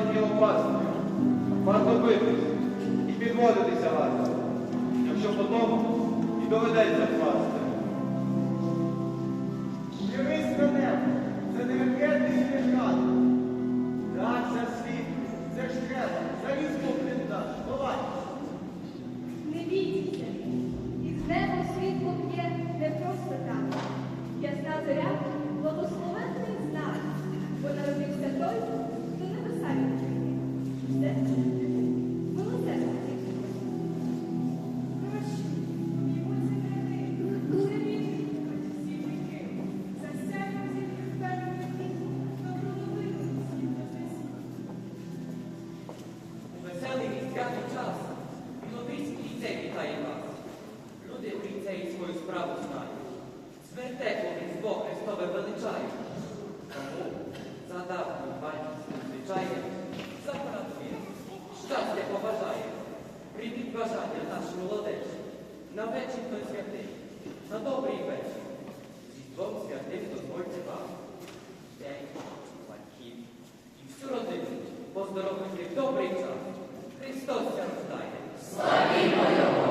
розставлені пілопасти. Варто битись і підводитися варто, якщо по-тому і доведеться впасти. Дивись це не ракети і. Так, за світ, це ж треба, заліз по давай. Справу знають. Звертекло Різдво Христове величають. Тому за давнім батьківським звичаєм запрацює, щастя побажає. Прийміть бажання наш молодець. На вечір той святий, на добрий вечір. Різдвом святим дозвольте вам. День, батьків і всю родину поздоровити в добрий час. Христос рождає. Туман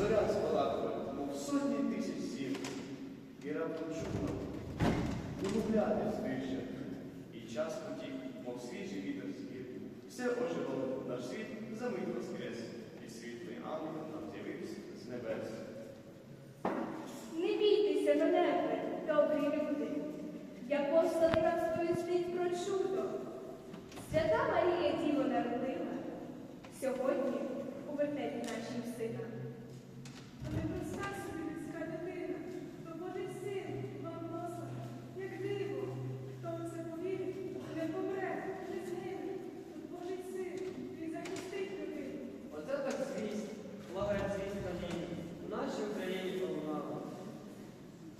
Зоря спалахує, мов сотні тисяч сіл, І раптом чудно вимовляти звище. І час потік, мов свіжий вітер збір. Все оживало, наш світ замить воскрес, і світлий ангел нам з'явився з небес. Не бійтеся мене, добрі люди. Я посланий вам сповістить про чудо. Свята Марія Діво народила. Сьогодні у вертепі нашим сина. Але проста собі людська дитина, то Божий син вам посланий, як диво. Хто в це повірить, не помре, не згине. Тут Божий син, він захистить людину. Оце так звість, благодать звість надії. В нашій Україні пролунала.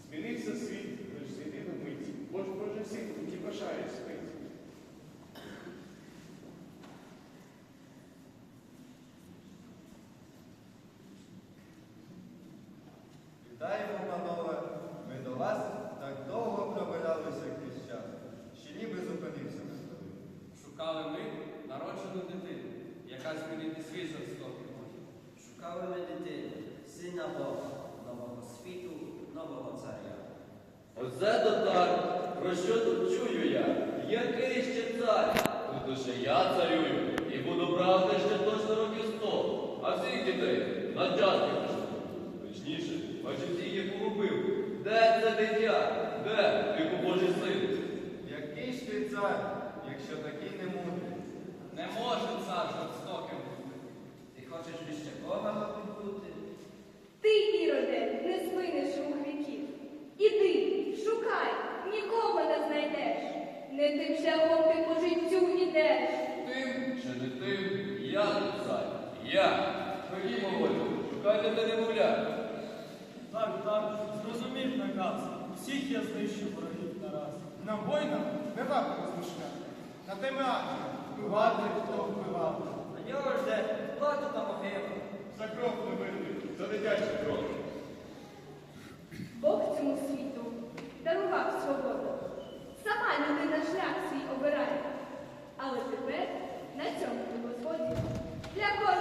Змінився світ, лиш з єдину мить, Бож Божий син, ті бажає спить. Вітаємо, панове! Ми до вас так довго пробиралися крізь час, ще ніби зупинився на тобі. Шукали ми народжену дитину, яка змінити світ жорстокий може. Шукали ми дитину, сина Бога, нового світу, нового царя. Оце то так, про що тут чую я? Який ще цар? Тут уже я царюю і буду правити ще точно років сто, а всіх дітей на час пішло. Точніше, бачу всіх їх погубив. Де це дитя? Де тихо Божий син? Який ж ти цар, якщо такий не мудрий? Не може цар жорстоким бути. Ти хочеш іще Бога мабуть, бути? Ти, Іроде, не звиниш рук віків. Іди, шукай, нікого не знайдеш. Не тим шляхом ти по життю йдеш. Тим чи не тим? Я цар. Я. Ходімо, Волю, шукайте те немовля. Так, так, зрозумів наказ. Всіх я знищу ворогів нараз. Нам воїнам не варто розмишляти. На теми акції вбивати, хто вбивав. На нього жде плату та могила. За кров невинних, за дитячий кров. Бог цьому світу дарував свободу. Сама людина шлях свій обирає. Але тепер на цьому небосводі для кожного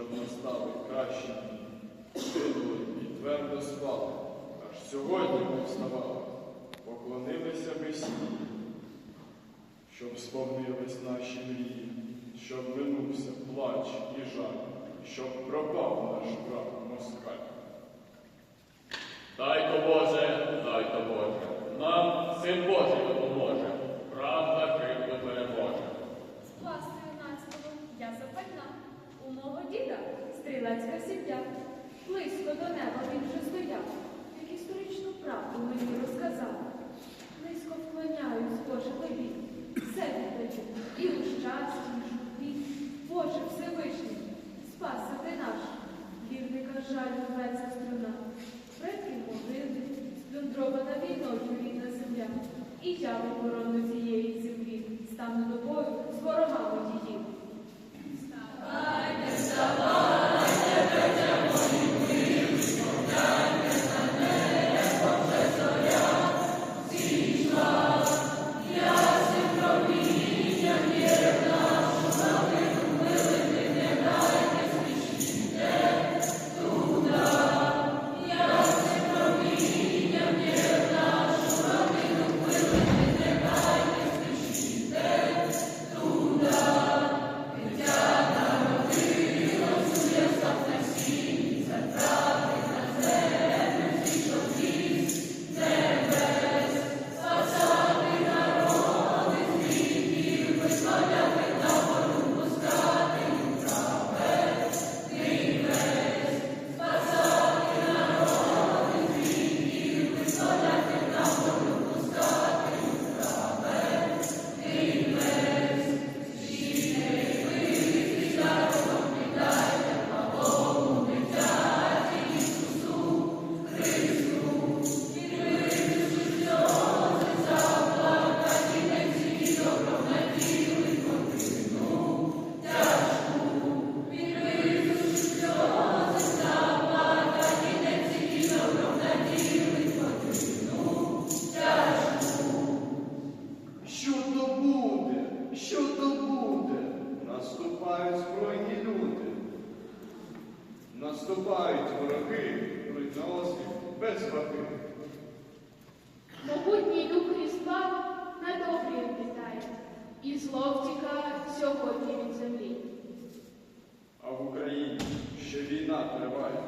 щоб настали кращі дні. Гинули і твердо спали, аж сьогодні повставали, поклонилися Месії щоб сповнились наші мрії, щоб минувся плач і жаль, щоб пропав наш враг москаль. дай то Боже, дай то Боже, нам син Божий допоможе, правда У мого діда стрілецька сім'я. Близько до неба він вже стояв, як історичну правду мені розказав. Низько вклоняюсь, Боже тобі, все віддаю, і у щасті, і журбі. Боже Всевишній, спаси ти наш, вірника жаль рветься струна. Предки могили, сплюндрована війною рідна земля. І я оборону цієї землі стану до бою з ворогами Наступають вороги, ну, беруть без ваги. Могутній дух Христа на добрі вітає, і зло втікає сьогодні від землі. А в Україні ще війна триває,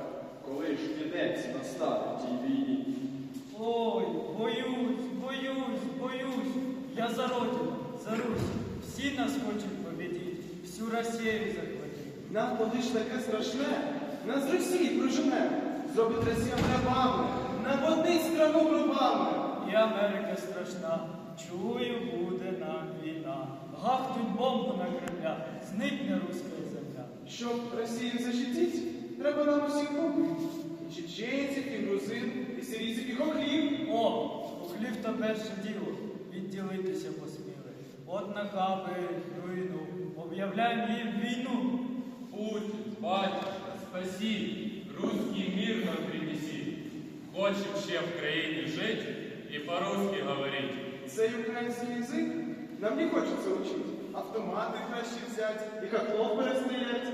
коли ж кінець настане тій війні. Ой, боюсь, боюсь, боюсь, я за родину, за Русь, всі нас хочуть побідіть, всю Росію захватити. Нам коли ж таке страшне нас з Росії прожене, зробить Росія рабами, наводнить страну гробами. І Америка страшна, чую, буде нам війна. Гахнуть бомбу на Кремля, зникне руська земля. Щоб Росію защитить, треба нам усіх побити. І чеченців, і грузин, і сирійців, і хохлів. О, ухлів то перше діло, відділитися посміли. От нахаби, руїну, об'являємо їм війну. Путин, батюшка, спаси, русский мир нам принеси. Хочем ще в країні жить і по-русски говорить. Цей український язик нам не хочеться учити. Автомати краще взяти, і хохлов перестрілять.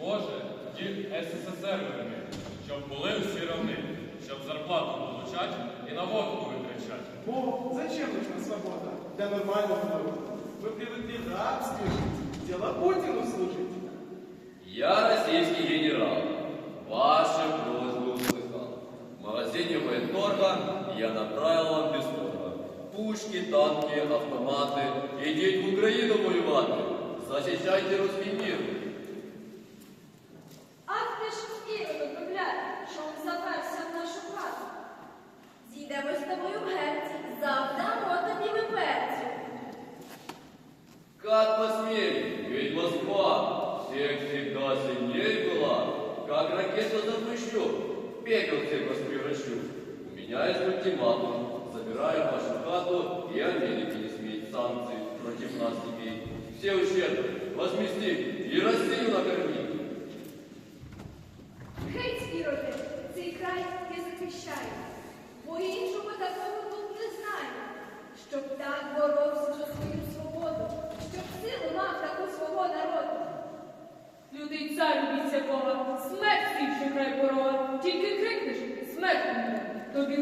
Може, дід СССР верне, щоб були всі равни, щоб зарплату получать і на водку витрачать. Бо зачем нужна свобода для нормального народа? Мы привыкли рабстве жить, дело Путину служить. Я российский генерал. Ваши просьбы услыхал. В магазине военторга я направил вам бесплатно. Пушки, танки, автоматы. Идите в Украину воевать. Защищайте русский мир.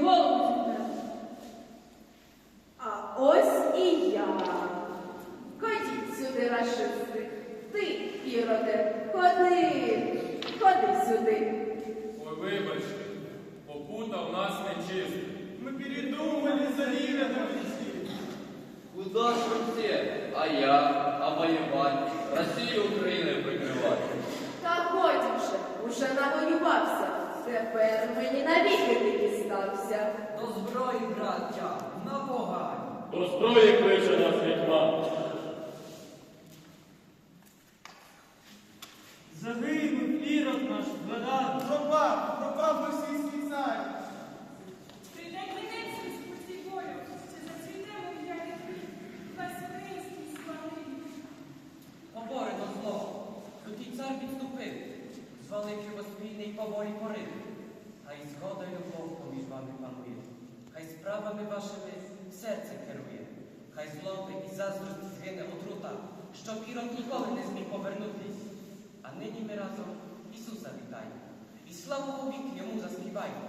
Мене, Пропав, пропав російський цар. Прийде кінець розпусті волю, чи зацвітемо в ярі весь український славний. Поборено зло. Лютий цар відступив, звалив його спільний поволі порив. Хай згода й любов поміж вами панує, хай справами вашими серце керує, хай злоби і заздрості згине отрута, щоб ірод ніколи не зміг повернутись. А нині ми разом Ісуса вітаємо, slavu slavu k njemu zaspivajmo.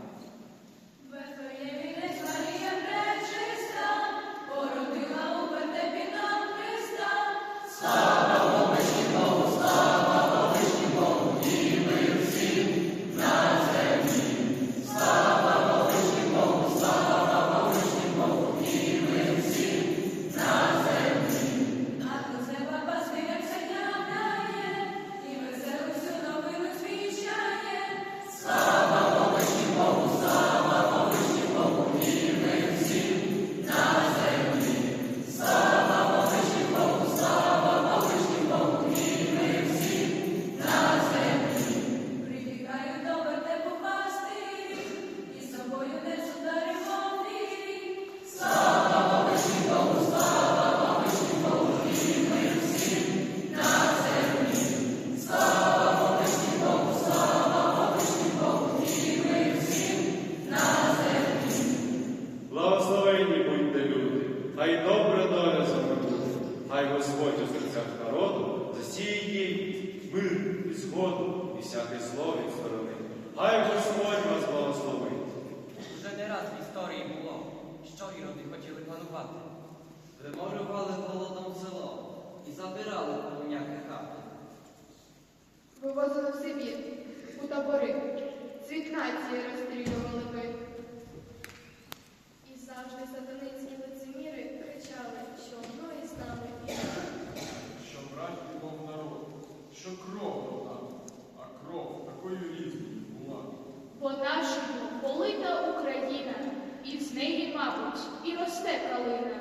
Veselje mi ne Господь у серцях народу засіє їй мир і згоду, і всяке зло від сторони. Хай Господь вас благословить. Уже не раз в історії було, що іроди хотіли планувати. Виморювали голодом село і забирали полум'яки хати. Вивозили в Сибір, у табори, цвіт нації розстрілювали ви. І завжди сатанинські що кров була, а кров такою різною була. Бо живо полита Україна, і з неї, мабуть, і росте калина.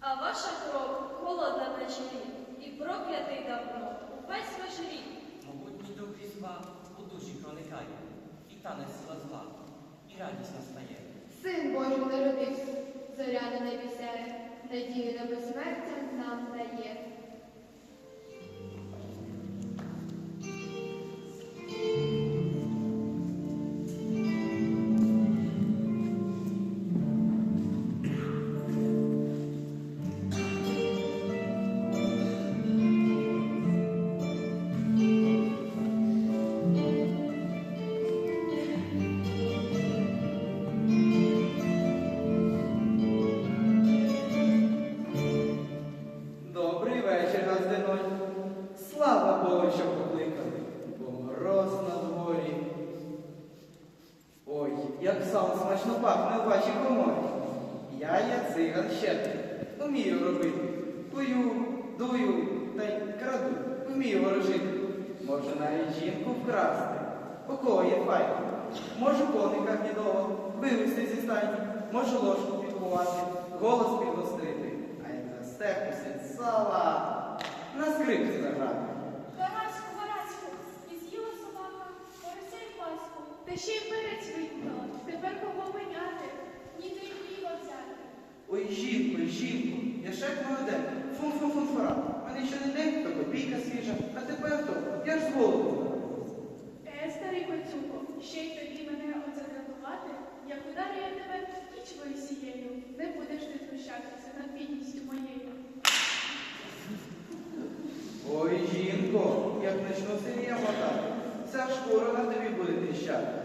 А ваша кров холода на чолі, і проклятий давно увесь ваш рік. Могутній дух різьба у душі проникає, і тане сила зла, і радість настає. Син Божий народився, зоря на небі сяє, надію на безсмертя нам дає. Як смачно пахне в вашій коморі. Я є циган щедрий, вмію робити. Кую, дую та й краду, вмію ворожити. Можу навіть жінку вкрасти. У кого є файна? Можу коника гнідого вивести зі стайні, можу ложку підховати, голос підгострити, а як сить сала, на скрипці заграти. Гаразьку, гаразьку, і з'їла собака, порося й паску. Та ще й перець викинула, тепер кого виняти, ні то й хліба взяти. Ой, жінко, жінко, я шек молоде, фун-фун-фун-фора. Мене ще не день, то копійка свіжа, а тепер то, я ж з голоду. Е, старий коцюко, ще й тобі мене оце дратувати, як ударю я тебе кічкою сією, не будеш ти знущатися над бідністю моєю. Ой, жінко, як начну синія мотати, вся шкура на тобі буде тріщати.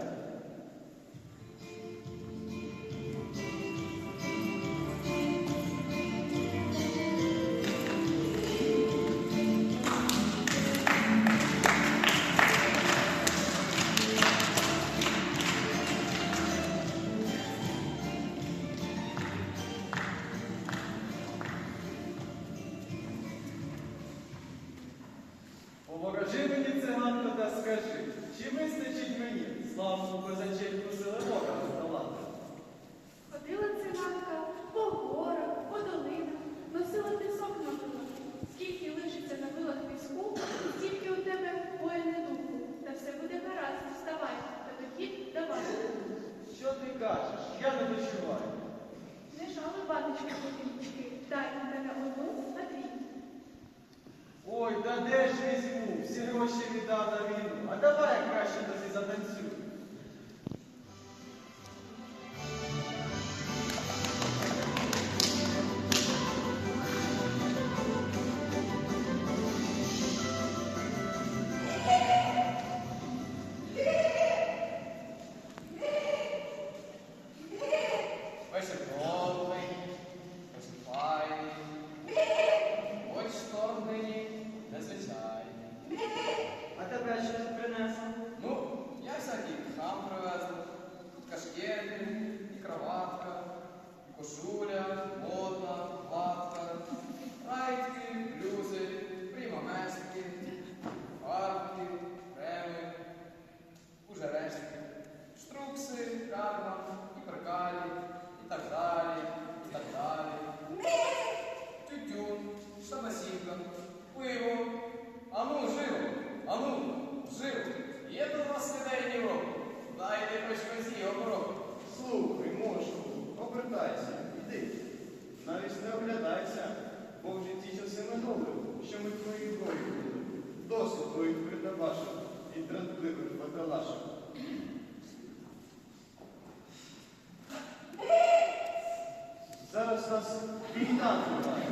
Війна триває.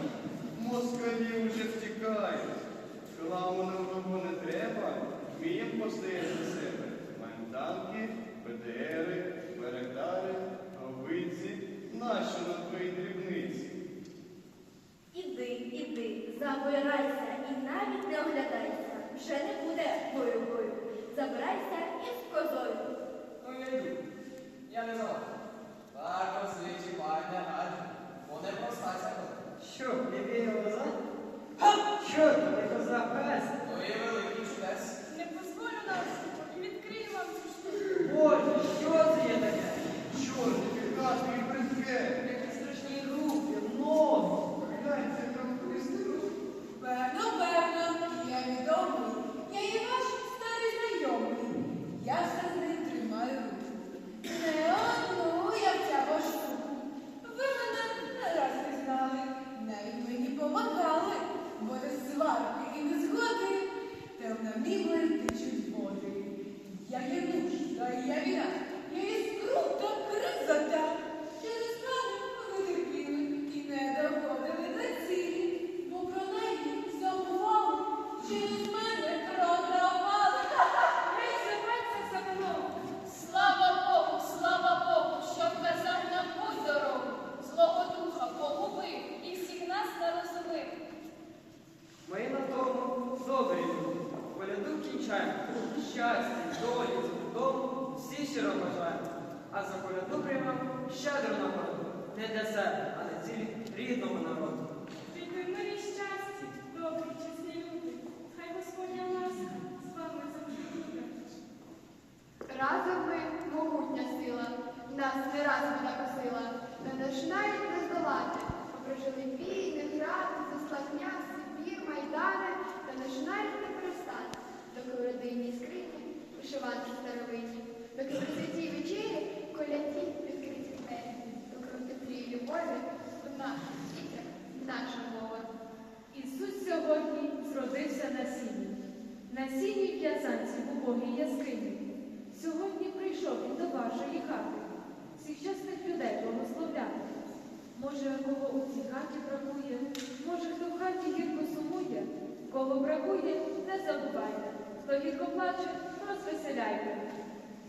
Москалі вже втікають. Хламу нам того не треба, вмієм постояти за себе. Маємо танки, БТРи, Беректари, гаубиці, нащо на твої дрібниці? Іди, іди, забирайся і навіть не оглядайся. Вже не буде бою-бою. Забирайся із козою. Ну я йду. Я не заважаю. Так, освічі, пані, гаджу. Що, Не бросайся. Що, лівіє глаза? Що тебе коза пес? Твоє великий чудес. Не позволю нас! і відкрию вам цю штуку. Боже, що це є таке? Що Чорні пікати і бризки. Які страшні руки, ноги. Глянь, це там пустило. Певно. Бридке, як не для себе, а для цілі рідного народу. Жити в мирі щасті, добрі, чесні люди. Хай Господня ласка з вами завжди буде. Разом ми могутня сила, нас не раз вона косила, та не навіть не здолати. Прожили війни, грати, заслання, Сибір, Майдани, та не навіть не перестати. Доки в родині скрині, вишиванки старовинні, доки в святій вечері коляті На сіні в в'язанці в убогій яскині. Сьогодні прийшов він до вашої хати. Всіх чесних людей благословляти. Може, кого у цій хаті бракує, може, хто в хаті гірко сумує, кого бракує, не забувайте. Хто гірко плаче, розвеселяйте.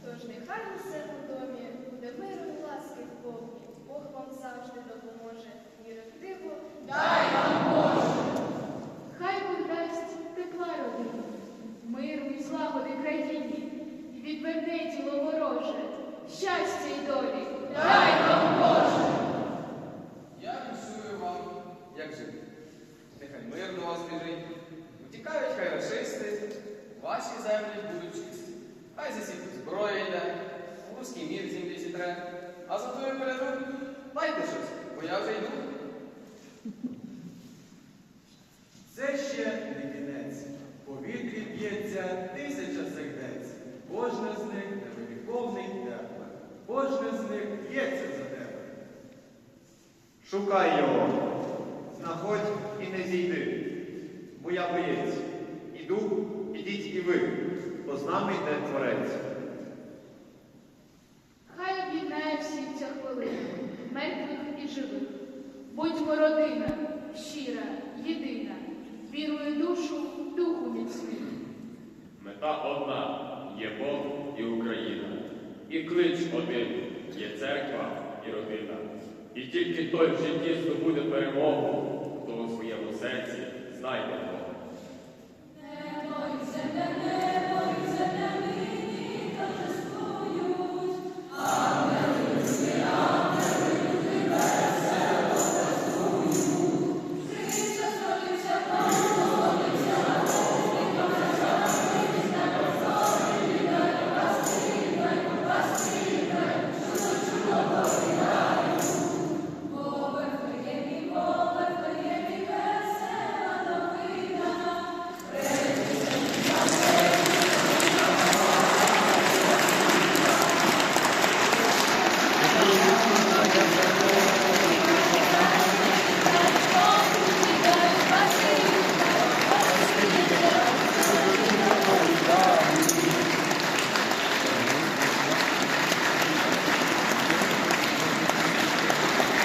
Тож нехай усе у домі буде миру і ласки в Богу. Бог вам завжди допоможе. Віри в диво. Дай вам Боже! Хай Бог дасть тепла родині, миру і злагоди країні, і відверне тіло вороже, щастя й долі. Дай вам Боже! Я віншую вам, як жити. Нехай мир до вас біжить. Утікають хай рашисти, ваші землі будуть чисті. Хай засідуть зброя йде, руський мір землі зітре. А за тою коляду дайте щось, бо я вже йду. Це ще не кінець. В повітрі тисяча сердець. Кожне з них невеликовний тепле. Кожне з них б'ється за тебе. Шукай його, знаходь і не зійди, бо я боєць. Іду, ідіть і ви, бо з нами йде творець. Мета одна є Бог і Україна. І клич один є церква і родина. І тільки той в житті здобуде перемогу, хто у своєму серці знайде Бога.